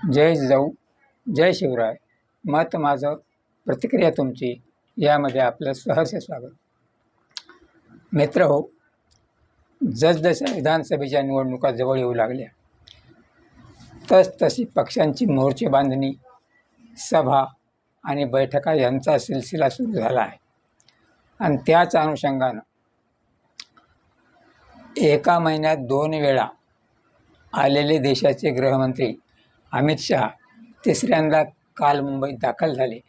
जय जाऊ जय शिवराय. मत माझं प्रतिक्रिया तुमची यामध्ये आपलं सहर्ष स्वागत. मित्र हो जसजशा विधानसभेच्या निवडणुका जवळ येऊ लागल्या तस तशी पक्षांची मोर्चे बांधणी सभा आणि बैठका यांचा सिलसिला सुरू झाला आहे. आणि त्याच अनुषंगानं एका महिन्यात दोन वेळा आलेले देशाचे गृहमंत्री अमित शहा तिसऱ्यांदा काल मुंबईत दाखल झाले.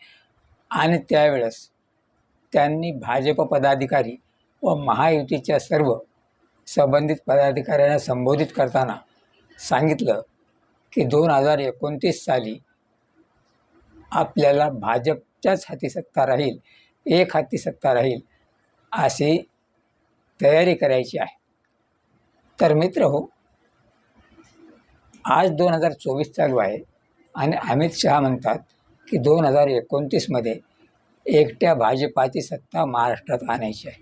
आणि त्यावेळेस त्यांनी भाजप पदाधिकारी व महायुतीच्या सर्व संबंधित पदाधिकाऱ्यांना संबोधित करताना सांगितलं की दोन हजार एकोणतीस साली आपल्याला भाजपच्याच हाती सत्ता राहील एक हाती सत्ता राहील अशी तयारी करायची आहे. तर मित्र हो आज दोन हजार चोवीस चालू आहे. आणि अमित शहा म्हणतात की दोन हजार एकोणतीसमध्ये एकट्या भाजपाची सत्ता महाराष्ट्रात आणायची आहे.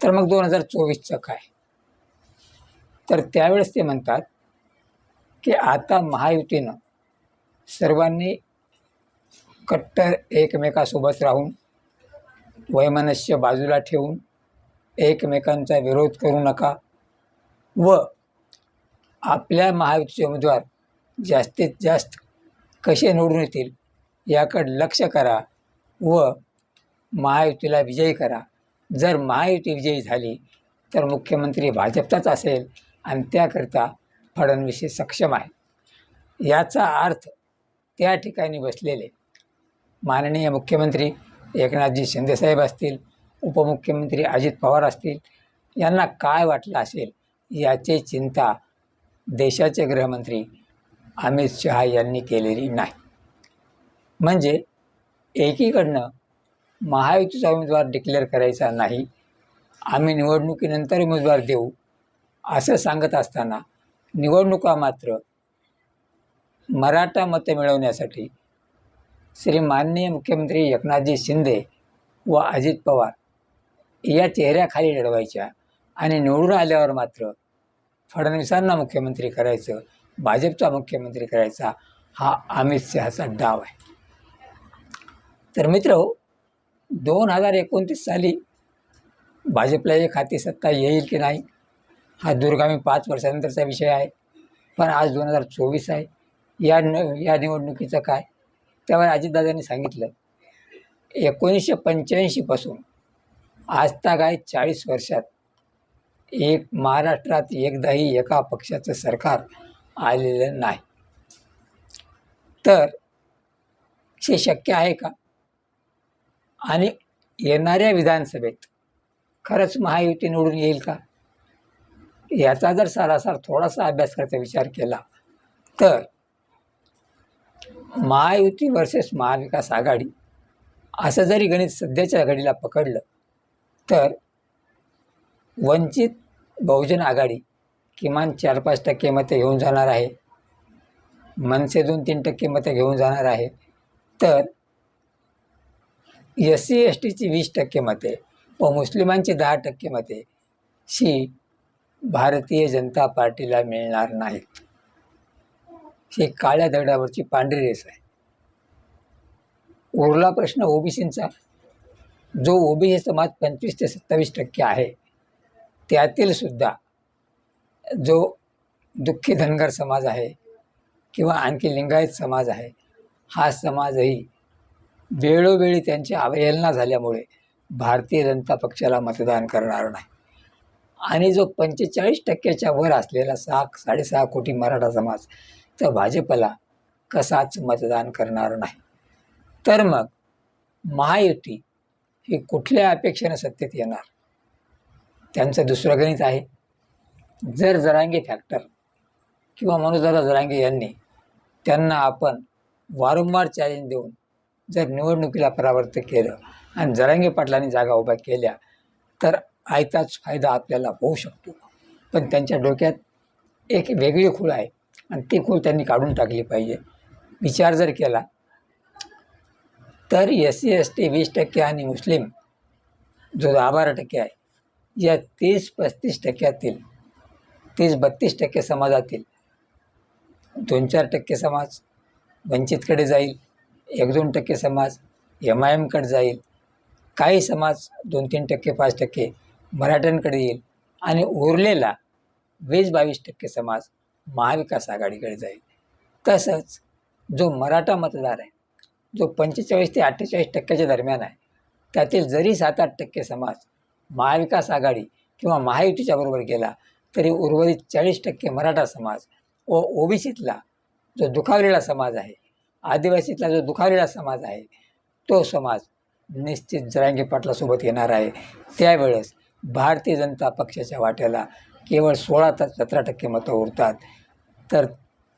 तर मग दोन हजार चोवीसचं काय? तर त्यावेळेस ते म्हणतात की आता महायुतीनं सर्वांनी कट्टर एकमेकासोबत राहून वैमनस्य बाजूला ठेवून एकमेकांचा विरोध करू नका व आपल्या महायुतीचे उमेदवार जास्तीत जास्त कसे निवडून येतील याकडे लक्ष करा व महायुतीला विजयी करा. जर महायुती विजयी झाली तर मुख्यमंत्री भाजपचाच असेल आणि त्याकरता फडणवीस हे सक्षम आहे. याचा अर्थ त्या ठिकाणी बसलेले माननीय मुख्यमंत्री एकनाथजी शिंदेसाहेब असतील उपमुख्यमंत्री अजित पवार असतील यांना काय वाटलं असेल याची चिंता देशाचे गृहमंत्री अमित शहा यांनी केलेली नाही. म्हणजे एकीकडनं महायुतीचा उमेदवार डिक्लेअर करायचा नाही आम्ही निवडणुकीनंतर उमेदवार देऊ असं सांगत असताना निवडणुका मात्र मराठा मतं मिळवण्यासाठी श्री माननीय मुख्यमंत्री एकनाथजी शिंदे व अजित पवार या चेहऱ्याखाली लढवायच्या आणि निवडून आल्यावर मात्र फडणवीसांना मुख्यमंत्री करायचं भाजपचा मुख्यमंत्री करायचा हा अमित शहाचा डाव आहे. तर मित्र हो दोन हजार एकोणतीस साली भाजपला एक हाती सत्ता येईल की नाही हा दूरगामी पाच वर्षानंतरचा विषय आहे. पण आज दोन हजार चोवीस आहे. या न या निवडणुकीचं काय? त्यावर अजितदादांनी सांगितलं एकोणीसशे पंच्याऐंशीपासून आजतागायत चाळीस वर्षात. एक महाराष्ट्रात एकदाही एका पक्षाचं सरकार आलेलं नाही. तर हे शक्य आहे का? आणि येणाऱ्या विधानसभेत खरंच महायुती निवडून येईल का? याचा जर सारासार थोडासा अभ्यास करायचा विचार केला तर महायुती वर्सेस महाविकास आघाडी असं जरी गणित सध्याच्या घडीला पकडलं तर वंचित बहुजन आघाडी किमान चार पाच टक्के मतं घेऊन जाणार आहे. मनसे दोन तीन टक्के मतं घेऊन जाणार आहे. तर एस सी एस टीची वीस टक्के मते व मुस्लिमांची दहा टक्के मते ही भारतीय जनता पार्टीला मिळणार नाहीत. ही काळ्या दगडावरची पांढरी रेस आहे. उरला प्रश्न ओबीसींचा. जो ओबीसी समाज पंचवीस ते सत्तावीस टक्के आहे. त्यातील सुद्धा जो दुःखी धनगर समाज आहे किंवा आणखी लिंगायत समाज आहे हा समाजही वेळोवेळी त्यांची अवहेलना झाल्यामुळे भारतीय जनता पक्षाला मतदान करणार नाही. आणि जो पंचेचाळीस टक्क्याच्या वर असलेला सहा साडेसहा कोटी मराठा समाज तर भाजपला कसाच मतदान करणार नाही. तर मग महायुती ही कुठल्या अपेक्षेनं सत्तेत येणार? त्यांचं दुसरं गणित आहे. जर जरांगे फॅक्टर किंवा मनोजदादा जरांगे यांनी त्यांना आपण वारंवार चॅलेंज देऊन जर निवडणुकीला परावर्त केलं आणि जरांगे पाटलांनी जागा उभ्या केल्या तर आयताच फायदा आपल्याला होऊ शकतो. पण त्यांच्या डोक्यात एक वेगळी खूळ आहे आणि ती खूळ त्यांनी काढून टाकली पाहिजे. विचार जर केला तर एस सी एस टी वीस टक्के आणि मुस्लिम जो दहा बारा टक्के आहे या तीस पस्तीस टक्क्यातील तीस बत्तीस टक्के समाजातील दोन चार टक्के समाज वंचितकडे जाईल एक दोन टक्के समाज एम आय एमकडे जाईल काही समाज दोन तीन टक्के पाच टक्के मराठ्यांकडे येईल आणि उरलेला वीस बावीस टक्के समाज महाविकास आघाडीकडे जाईल. तसंच जो मराठा मतदार आहे जो पंचेचाळीस ते अठ्ठेचाळीस टक्क्याच्या दरम्यान आहे त्यातील जरी सात आठ टक्के समाज महाविकास आघाडी किंवा महायुतीच्या बरोबर गेला तरी उर्वरित चाळीस टक्के मराठा समाज व ओबीसीतला जो दुखावलेला समाज आहे आदिवासीतला जो दुखावलेला समाज आहे तो समाज निश्चित जरांगी पाटलासोबत येणार आहे. त्यावेळेस भारतीय जनता पक्षाच्या वाट्याला केवळ सोळा तर सतरा टक्के मतं उरतात. तर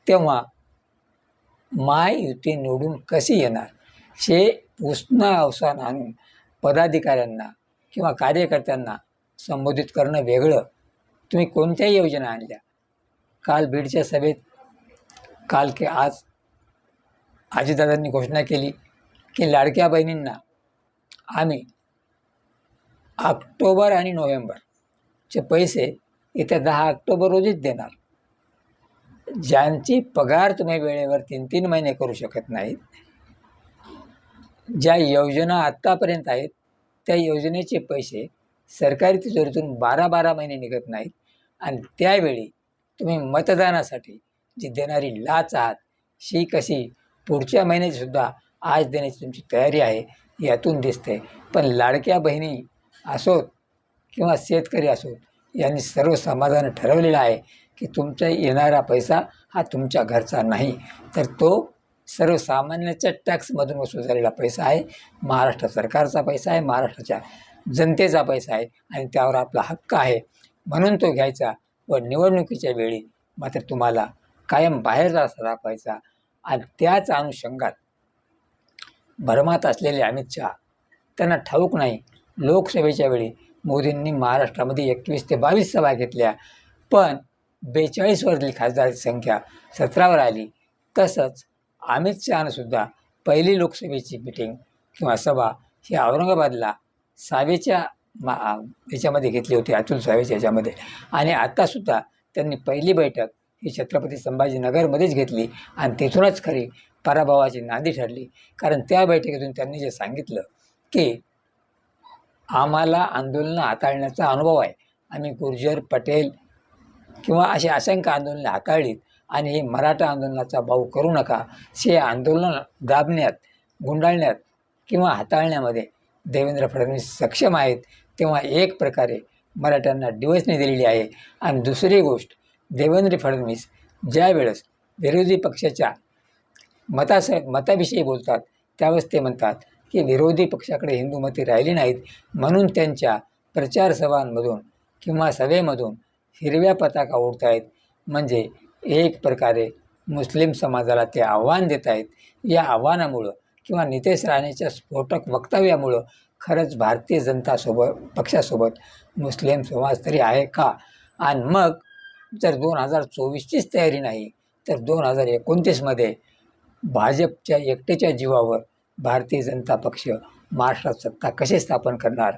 तेव्हा महायुती निवडून कशी येणार? हे उष्ण अवसान आणून पदाधिकाऱ्यांना किंवा कार्यकर्त्यांना संबोधित करणं वेगळं. तुम्ही कोणत्याही योजना आणल्या. काल बीडच्या सभेत काल की आज आजीदादांनी घोषणा केली की लाडक्या बहिणींना आम्ही ऑक्टोबर आणि नोव्हेंबरचे पैसे येत्या दहा ऑक्टोबर रोजीच देणार. ज्यांची पगार तुम्ही वेळेवर तीन तीन महिने करू शकत नाहीत ज्या योजना आत्तापर्यंत आहेत त्या योजनेचे पैसे सरकारी तिजोरीतून बारा बारा महिने निघत नाहीत. आणि त्यावेळी तुम्ही मतदानासाठी जी देणारी लाच आहात ही कशी पुढच्या महिन्याची सुद्धा आज देण्याची तुमची तयारी आहे यातून दिसते. पण लाडक्या बहिणी असोत किंवा शेतकरी असोत यांनी सर्व समाजानं ठरवलेलं आहे की तुमचा येणारा पैसा हा तुमच्या घरचा नाही. तर तो सर्वसामान्याच्या टॅक्समधून वसूल झालेला पैसा आहे. महाराष्ट्र सरकारचा पैसा आहे महाराष्ट्राच्या जनतेचा पैसा आहे आणि त्यावर आपला हक्क आहे. म्हणून तो घ्यायचा व निवडणुकीच्या वेळी मात्र तुम्हाला कायम बाहेर दाखवायचा आणि त्याच अनुषंगात भरमात असलेले अमित शहा त्यांना ठाऊक नाही. लोकसभेच्या वेळी मोदींनी महाराष्ट्रामध्ये एकवीस ते बावीस सभा घेतल्या. पण बेचाळीसवरली खासदाराची संख्या सतरावर आली. तसंच अमित शहानंसुद्धा पहिली लोकसभेची मिटिंग किंवा सभा ही औरंगाबादला सावेच्या मा याच्यामध्ये घेतली होती अतुल सावेच्या याच्यामध्ये. आणि आत्तासुद्धा त्यांनी पहिली बैठक ही छत्रपती संभाजीनगरमध्येच घेतली आणि तिथूनच खरी पराभवाची नांदी ठरली. कारण त्या बैठकीतून त्यांनी जे सांगितलं की आम्हाला आंदोलनं हाताळण्याचा अनुभव आहे. आम्ही गुर्जर पटेल किंवा अशी असंख्य आंदोलनं हाताळलीत. आणि हे मराठा आंदोलनाचा भाऊ करू नका. हे आंदोलन दाबण्यात गुंडाळण्यात किंवा हाताळण्यामध्ये देवेंद्र फडणवीस सक्षम आहेत तेव्हा एक प्रकारे मराठ्यांना डिवचणी दिलेली आहे. आणि दुसरी गोष्ट देवेंद्र फडणवीस ज्यावेळेस विरोधी पक्षाच्या मतास मताविषयी बोलतात त्यावेळेस ते म्हणतात की विरोधी पक्षाकडे हिंदू मते राहिली नाहीत. म्हणून त्यांच्या प्रचारसभांमधून किंवा सभेमधून हिरव्या पताका ओढत आहेत म्हणजे एक प्रकारे मुस्लिम समाजाला ते आव्हान देत आहेत. या आव्हानामुळं किंवा नितेश राणेच्या स्फोटक वक्तव्यामुळं खरंच भारतीय जनतासोबत पक्षासोबत मुस्लिम समाज तरी आहे का? आणि मग जर दोन हजार चोवीसचीच तयारी नाही तर दोन हजार एकोणतीसमध्ये भाजपच्या एकटेच्या जीवावर भारतीय जनता पक्ष महाराष्ट्रात सत्ता कशी स्थापन करणार?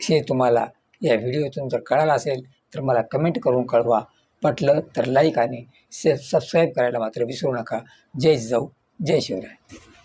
हे तुम्हाला या व्हिडिओतून जर कळालं असेल तर मला कमेंट करून कळवा. पटलं तर लाईक आणि से सबस्क्राईब करायला मात्र विसरू नका. जय जाऊ जय शिवराय.